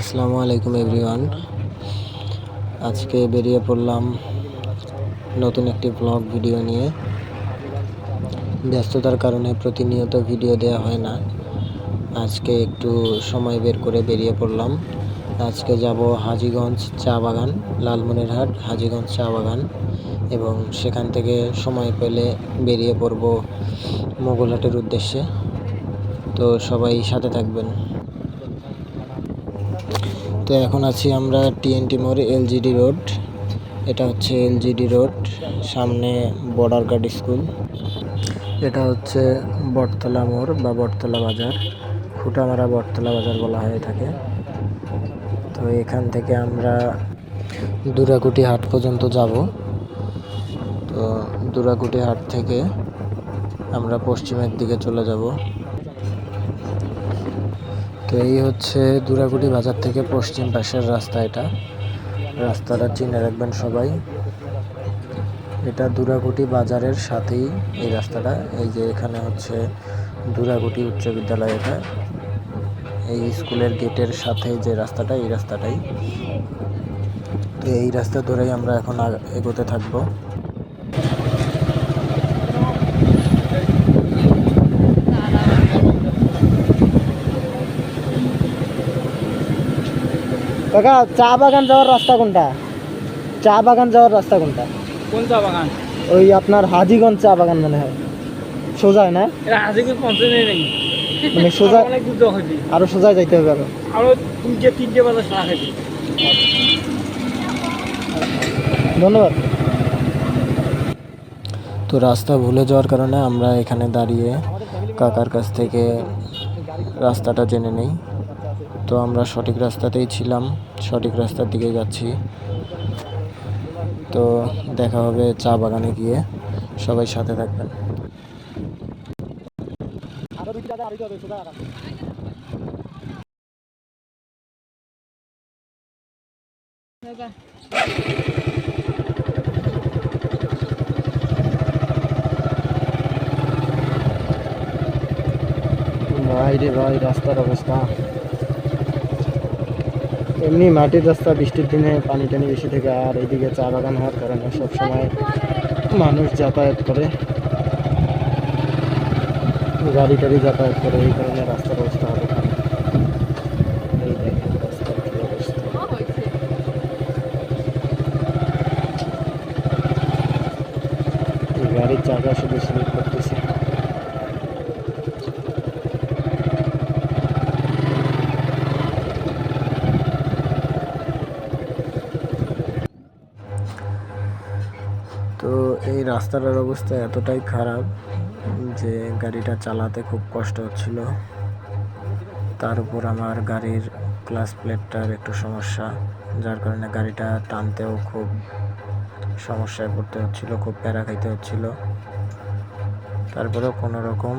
আসসালামু আলাইকুম, এভরিওয়ান। আজকে বেরিয়ে পড়লাম নতুন একটি ব্লগ ভিডিও নিয়ে। ব্যস্ততার কারণে প্রতিনিয়ত ভিডিও দেওয়া হয় না। আজকে একটু সময় বের করে বেরিয়ে পড়লাম। আজকে যাব হাজিগঞ্জ চা বাগান, লালমনিরহাট হাজিগঞ্জ চা বাগান এবং সেখান থেকে সময় পেলে বেরিয়ে পড়ব মোগলহাটের উদ্দেশ্যে। তো সবাই সাথে থাকবেন। তো এখন আছি আমরা টিএনটি মোড় এলজিডি রোড এটা হচ্ছে এলজিডি রোড সামনে বর্ডার গার্ড স্কুল এটা হচ্ছে বটতলা মোড় বা বটতলা বাজার। খুঁটামারা বটতলা বাজার বলা হয়ে থাকে। তো এখান থেকে আমরা দুরাকুটি হাট পর্যন্ত যাব। তো দুরাকুটি হাট থেকে আমরা পশ্চিমের দিকে চলে যাব। তো এই হচ্ছে দুরাগুড়ি বাজার থেকে পশ্চিম পাশের রাস্তা এটা। রাস্তাটা চিনে রাখবেন সবাই। এটা দুরাগুটি বাজারের সাথেই এই রাস্তাটা। এই যে এখানে হচ্ছে দুরাগুটি উচ্চ বিদ্যালয় এটা। এই স্কুলের গেটের সাথে যে রাস্তাটা, এই রাস্তাটাই। তো এই রাস্তা ধরেই আমরা এখন এগোতে থাকব। কাকা চা বাগান যাওয়ার রাস্তা কোনটা? চা বাগান যাওয়ার রাস্তা কোনটা? কোন চা বাগান? ওই আপনার হাজিগঞ্জ চা বাগান মনে হয়। সোজায় না? নেই মানে সোজা আরও সোজায় যাইতে হবে আরও। আরও তিনটে তিনটে বাজার সারা খেতে ধন্যবাদ। তো রাস্তা ভুলে যাওয়ার কারণে আমরা এখানে দাঁড়িয়ে কাকার কাছ থেকে রাস্তাটা জেনে নেই। তো আমরা সঠিক রাস্তাতেই ছিলাম, সঠিক রাস্তার দিকে যাচ্ছি। তো দেখা হবে চা বাগানে গিয়ে, সবাই সাথে থাকবেন। ভাই রে ভাই, রাস্তার অবস্থা। এমনি মাটির রাস্তা, বৃষ্টির দিনে পানি টানি বেশি থেকে আর এইদিকে চা বাগান হওয়ার কারণে সবসময় মানুষ যাতায়াত করে। গাড়ি টাড়ি যাতায়াত করে, এই কারণে রাস্তার অবস্থা হবে গাড়ির চাকা শুধু তো এই রাস্তাটার অবস্থা এতটাই খারাপ যে গাড়িটা চালাতে খুব কষ্ট হচ্ছিল। তার উপর আমার গাড়ির ক্লাস প্লেটটার একটু সমস্যা, যার কারণে গাড়িটা টানতেও খুব সমস্যায় পড়তে হচ্ছিল, খুব প্যারা খাইতে হচ্ছিল। তারপরেও কোনো রকম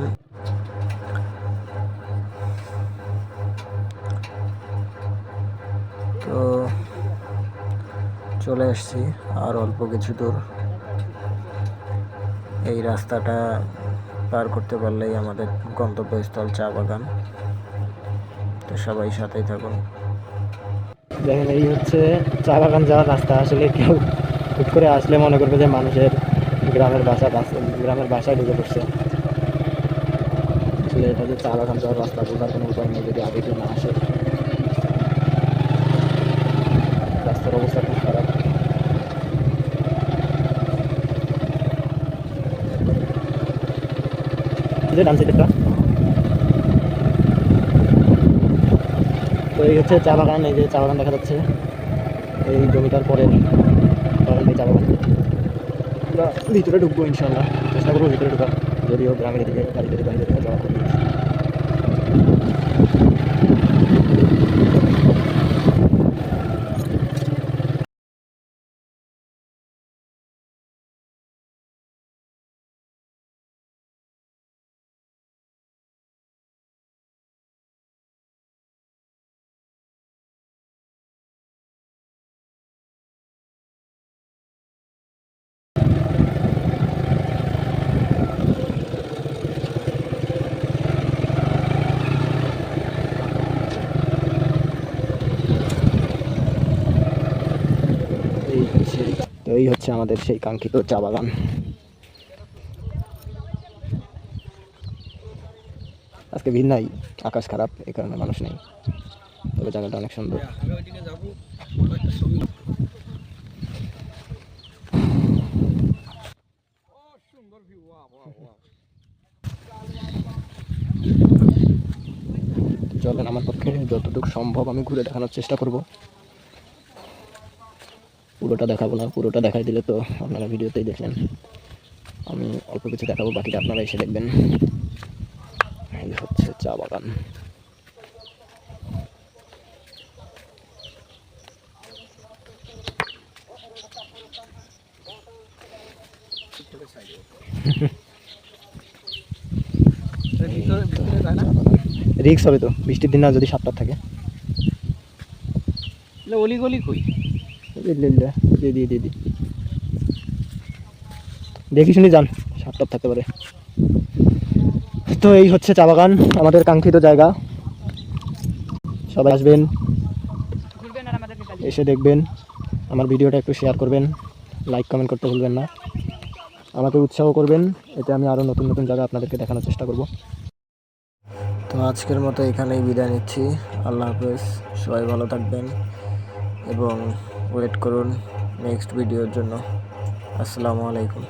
তো চলে এসেছি আর অল্প কিছু দূর। এই রাস্তাটা পার করতে পারলেই আমাদের গন্তব্যস্থল চা বাগান। তো সবাই সাথেই থাকুন। দেখেন, এই হচ্ছে চা বাগান যাওয়ার রাস্তা। আসলে কেউ হুট করে আসলে মনে করবে যে মানুষের গ্রামের বাসা গ্রামের বাসায় ঢুকে পড়ছে। আসলে এটা যে চা বাগান যাওয়ার রাস্তা, বোঝার কোনো উপায় নেই যদি আগে কেউ না আসে। রাস্তার অবস্থা খুব খারাপ এই যে ডান সাইডেরটা। তো এই হচ্ছে চা বাগান, এই যে চা বাগান দেখা যাচ্ছে। এই জমিটার পরে এই চা বাগান। ভিতরে ঢুকবো ইনশাল্লাহ চেষ্টা করব ভিতরে ঢুকার, যদিও গ্রামের দিকে গাড়ি গাড়ি থেকে যাওয়া করি এই হচ্ছে আমাদের সেই কাঙ্ক্ষিত চা বাগান। আজকে ভিড় নাই, আকাশ খারাপ এই কারণে মানুষ নেই। তবে জায়গাটা অনেক সুন্দর। চলেন, আমার পক্ষে যতটুকু সম্ভব আমি ঘুরে দেখানোর চেষ্টা করব। পুরোটা দেখাবো না, পুরোটা দেখাই দিলে তো আপনারা ভিডিওতেই দেখলেন। আমি অল্প কিছু দেখাবো, বাকিটা আপনারা এসে দেখবেন। হচ্ছে চা বাগান। রিক্স হবে তো, বৃষ্টির দিন না যদি সাতটার থাকে। এলে অলি গলি কই? ইল্লে দিয়ে দিয়ে দিয়ে দেখি শুনি যান সাতটার থাকতে পারে। তো এই হচ্ছে চা বাগান, আমাদের কাঙ্ক্ষিত জায়গা। সবাই আসবেন, এসে দেখবেন, আমার ভিডিওটা একটু শেয়ার করবেন লাইক কমেন্ট করতে ভুলবেন না। আমাকে উৎসাহ করবেন, এতে আমি আরও নতুন নতুন জায়গা আপনাদেরকে দেখানোর চেষ্টা করব। তো আজকের মতো এখানেই বিদায় নিচ্ছি। আল্লাহ হাফেজ, সবাই ভালো থাকবেন এবং ওয়েট করুন নেক্সট ভিডিওর জন্য। আসসালামু আলাইকুম।